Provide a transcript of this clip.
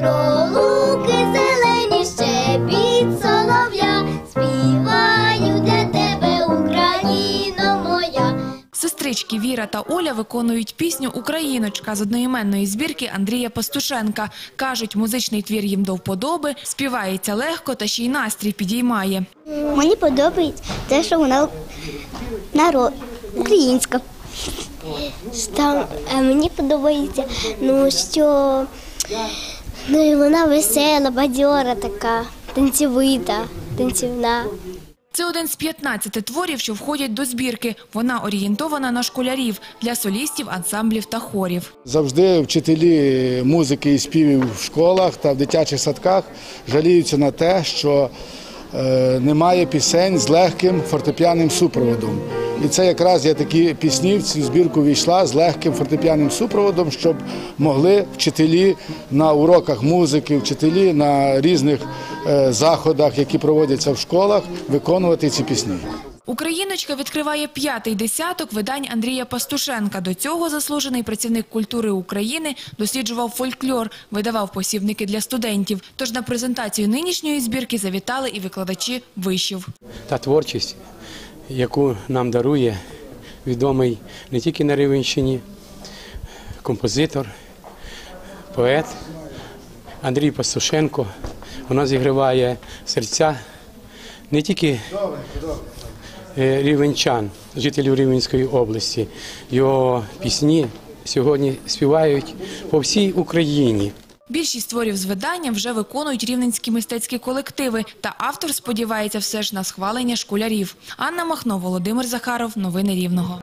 Про луки зелені щебіт солов'я, співаю для тебе, Україно моя. Сестрички Віра та Оля виконують пісню Україночка з одноіменної збірки Андрія Пастушенка. Кажуть, музичний твір їм до вподоби, співається легко та ще й настрій підіймає. Мені подобається те, що вона народ українська. Там, е, мені подобається, ну що ну, і вона весела, бадьора така, танцьовита, танцівна. Це один з 15 творів, що входять до збірки. Вона орієнтована на школярів для солістів, ансамблів та хорів. Завжди вчителі музики і співів в школах та в дитячих садках жаліються на те, що е, немає пісень з легким фортепіанним супроводом. І це якраз є такі пісні в цю збірку війшла з легким фортепіанним супроводом, щоб могли вчителі на уроках музики, вчителі на різних е, заходах, які проводяться в школах, виконувати ці пісні. Україночка відкриває п'ятий десяток видань Андрія Пастушенка. До цього заслужений працівник культури України досліджував фольклор, видавав посібники для студентів. Тож на презентацію нинішньої збірки завітали і викладачі вишів. та творчість, яку нам дарує відомий не тільки на Рівенщині композитор, поет Андрій Пастушенко. Вона зігріває серця не тільки е, рівенчан, жителів Рівненської області. Його пісні сьогодні співають по всій Україні. Більшість творів з видання вже виконують рівненські мистецькі колективи, та автор сподівається все ж на схвалення школярів. Анна Махно, Володимир Захаров. Новини Рівного.